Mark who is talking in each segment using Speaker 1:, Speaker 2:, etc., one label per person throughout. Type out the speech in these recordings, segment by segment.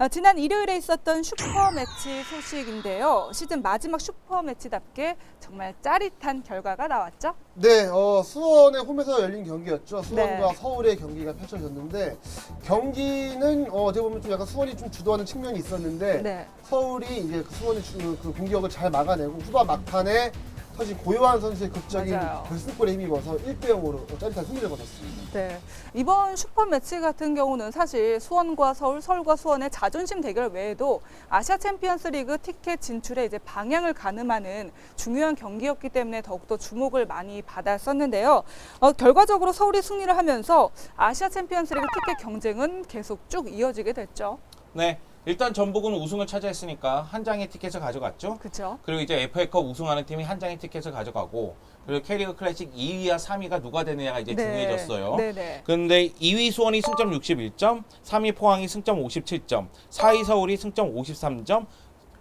Speaker 1: 아, 지난 일요일에 있었던 슈퍼 매치 소식인데요. 시즌 마지막 슈퍼 매치답게 정말 짜릿한 결과가 나왔죠.
Speaker 2: 네, 어, 수원의 홈에서 열린 경기였죠. 수원과
Speaker 1: 네.
Speaker 2: 서울의 경기가 펼쳐졌는데 경기는 어, 어떻게 보면 좀 약간 수원이 좀 주도하는 측면이 있었는데
Speaker 1: 네.
Speaker 2: 서울이 이제 그 수원이 주, 그 공격을 잘 막아내고 후반 막판에 사실 고요한 선수의 극적인
Speaker 1: 맞아요.
Speaker 2: 결승골에 힘입어서 1대 0으로 짜릿한 승리를 거뒀습니다.
Speaker 1: 네. 이번 슈퍼 매치 같은 경우는 사실 수원과 서울, 서울과 수원의 자존심 대결 외에도 아시아 챔피언스 리그 티켓 진출에 이제 방향을 가늠하는 중요한 경기였기 때문에 더욱더 주목을 많이 받았었는데요. 어, 결과적으로 서울이 승리를 하면서 아시아 챔피언스 리그 티켓 경쟁은 계속 쭉 이어지게 됐죠.
Speaker 3: 네. 일단 전북은 우승을 차지했으니까 한 장의 티켓을 가져갔죠.
Speaker 1: 그렇죠?
Speaker 3: 그리고 이제 FA컵 우승하는 팀이 한 장의 티켓을 가져가고 그리고 K리그 클래식 2위와 3위가 누가 되느냐가 이제 중요해졌어요.
Speaker 1: 네, 네.
Speaker 3: 근데 2위 수원이 승점 61점, 3위 포항이 승점 57점, 4위 서울이 승점 53점,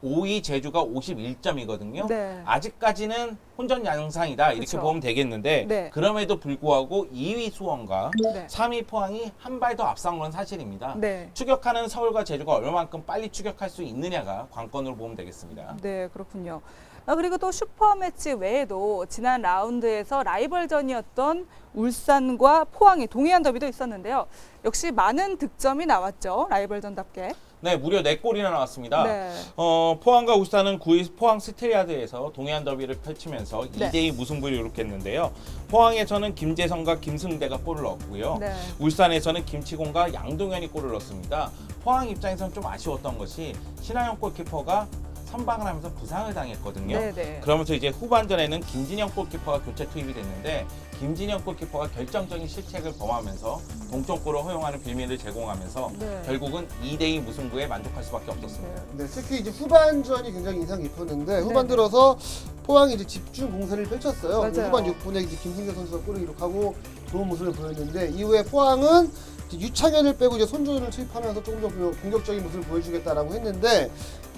Speaker 3: 5위 제주가 51점이거든요.
Speaker 1: 네.
Speaker 3: 아직까지는 혼전 양상이다 이렇게
Speaker 1: 그쵸.
Speaker 3: 보면 되겠는데
Speaker 1: 네.
Speaker 3: 그럼에도 불구하고 2위 수원과
Speaker 1: 네.
Speaker 3: 3위 포항이 한 발 더 앞선 건 사실입니다.
Speaker 1: 네.
Speaker 3: 추격하는 서울과 제주가 얼마만큼 빨리 추격할 수 있느냐가 관건으로 보면 되겠습니다.
Speaker 1: 네, 그렇군요. 아, 그리고 또 슈퍼 매치 외에도 지난 라운드에서 라이벌전이었던 울산과 포항의 동해안 더비도 있었는데요. 역시 많은 득점이 나왔죠. 라이벌전답게.
Speaker 3: 네, 무려 4골이나 나왔습니다.
Speaker 1: 네.
Speaker 3: 어, 포항과 울산은 9위 포항 스테리아드에서 동해안 더비를 펼치면서
Speaker 1: 네.
Speaker 3: 2대2 무승부를 이룩했는데요. 포항에서는 김재성과 김승대가 골을 넣었고요.
Speaker 1: 네.
Speaker 3: 울산에서는 김치곤과 양동현이 골을 넣었습니다. 포항 입장에서는 좀 아쉬웠던 것이 신하영 골키퍼가 선방을 하면서 부상을 당했거든요.
Speaker 1: 네, 네.
Speaker 3: 그러면서 이제 후반전에는 김진영 골키퍼가 교체 투입이 됐는데 김진영 골키퍼가 결정적인 실책을 범하면서 동점골을 허용하는 빌미를 제공하면서
Speaker 1: 네.
Speaker 3: 결국은 2대2 무승부에 만족할 수밖에 없었습니다.
Speaker 1: 네.
Speaker 2: 네, 특히 이제 후반전이 굉장히 인상 깊었는데 후반
Speaker 1: 네.
Speaker 2: 들어서 포항이 이제 집중 공세를 펼쳤어요.
Speaker 1: 맞아요.
Speaker 2: 후반 6분에 이제 김승재 선수가 골을 기록하고 좋은 모습을 보였는데 이후에 포항은 유창현을 빼고 이제 손준을 투입하면서 조금 더그 공격적인 모습을 보여주겠다라고 했는데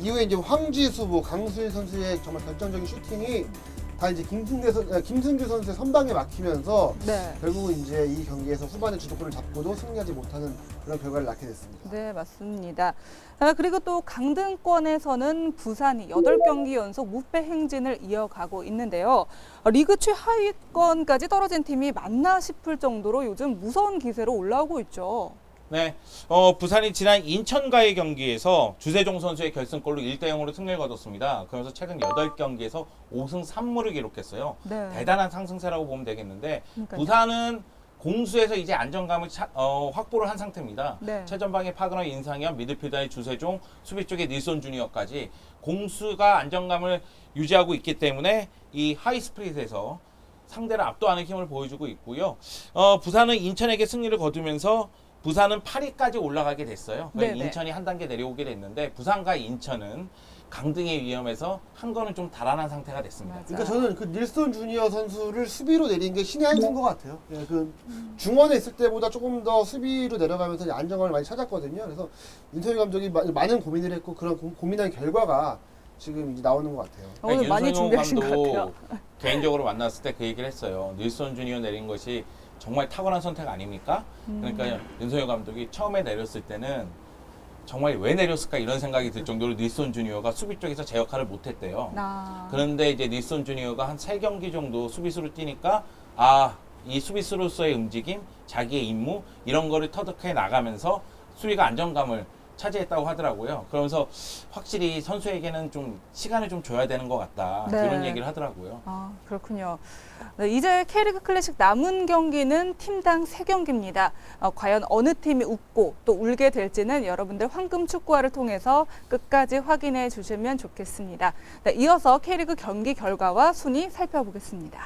Speaker 2: 이후에 이제 황지수, 뭐 강수일 선수의 정말 결정적인 슈팅이 다 이제 김승재 선, 아, 김승규 선수의 선방에 막히면서
Speaker 1: 네.
Speaker 2: 결국은 이제 이 경기에서 후반에 주도권을 잡고도 승리하지 못하는 그런 결과를 낳게 됐습니다.
Speaker 1: 네, 맞습니다. 아, 그리고 또 강등권에서는 부산이 8경기 연속 무패 행진을 이어가고 있는데요. 어, 리그 최하위권까지 떨어진 팀이 맞나 싶을 정도로 요즘 무서운 기세로 올라오고 있죠.
Speaker 3: 네, 어, 부산이 지난 인천과의 경기에서 주세종 선수의 결승골로 1대 0으로 승리를 거뒀습니다. 그러면서 최근 8경기에서 5승 3무를 기록했어요.
Speaker 1: 네.
Speaker 3: 대단한 상승세라고 보면 되겠는데
Speaker 1: 그러니까요.
Speaker 3: 부산은 공수에서 이제 안정감을 차- 어, 확보를 한 상태입니다.
Speaker 1: 네.
Speaker 3: 최전방에 파그너 인상현, 미드필더의 주세종, 수비 쪽에 닐손 주니어까지 공수가 안정감을 유지하고 있기 때문에 이 하이 스프릿에서 상대를 압도하는 힘을 보여주고 있고요. 어, 부산은 인천에게 승리를 거두면서 부산은 8위까지 올라가게 됐어요. 그러니까
Speaker 1: 네네.
Speaker 3: 인천이 한 단계 내려오게 됐는데 부산과 인천은 강등의 위험에서 한 거는 좀 달아난 상태가 됐습니다.
Speaker 1: 맞아요.
Speaker 2: 그러니까 저는 그 닐슨 주니어 선수를 수비로 내린 게 신의 한 수인 것 같아요. 예, 그 중원에 있을 때보다 조금 더 수비로 내려가면서 이제 안정감을 많이 찾았거든요. 그래서 윤석열 감독이 마- 많은 고민을 했고 그런 고, 고민한 결과가 지금 이제 나오는 것 같아요.
Speaker 1: 오늘 많이 준비하신 것
Speaker 3: 감독
Speaker 1: 같아요.
Speaker 3: 개인적으로 만났을 때 그 얘기를 했어요. 닐손 주니어 내린 것이 정말 탁월한 선택 아닙니까?
Speaker 1: 음.
Speaker 3: 그러니까 윤석열 감독이 처음에 내렸을 때는 정말 왜 내렸을까 이런 생각이 들 정도로 닐손 주니어가 수비 쪽에서 제 역할을 못했대요.
Speaker 1: 아,
Speaker 3: 그런데 이제 닐손 주니어가 한 세 경기 정도 수비수로 뛰니까 아, 이 수비수로서의 움직임, 자기의 임무 이런 거를 터득해 나가면서 수비가 안정감을 차지했다고 하더라고요. 그러면서 확실히 선수에게는 좀 시간을 좀 줘야 되는 것 같다.
Speaker 1: 네.
Speaker 3: 이런 얘기를 하더라고요.
Speaker 1: 아, 그렇군요. 네, 이제 K리그 클래식 남은 경기는 팀당 세경기입니다 과연 어느 팀이 웃고 또 울게 될지는 여러분들 황금 축구화를 통해서 끝까지 확인해 주시면 좋겠습니다. 네, 이어서 K리그 경기 결과와 순위 살펴보겠습니다.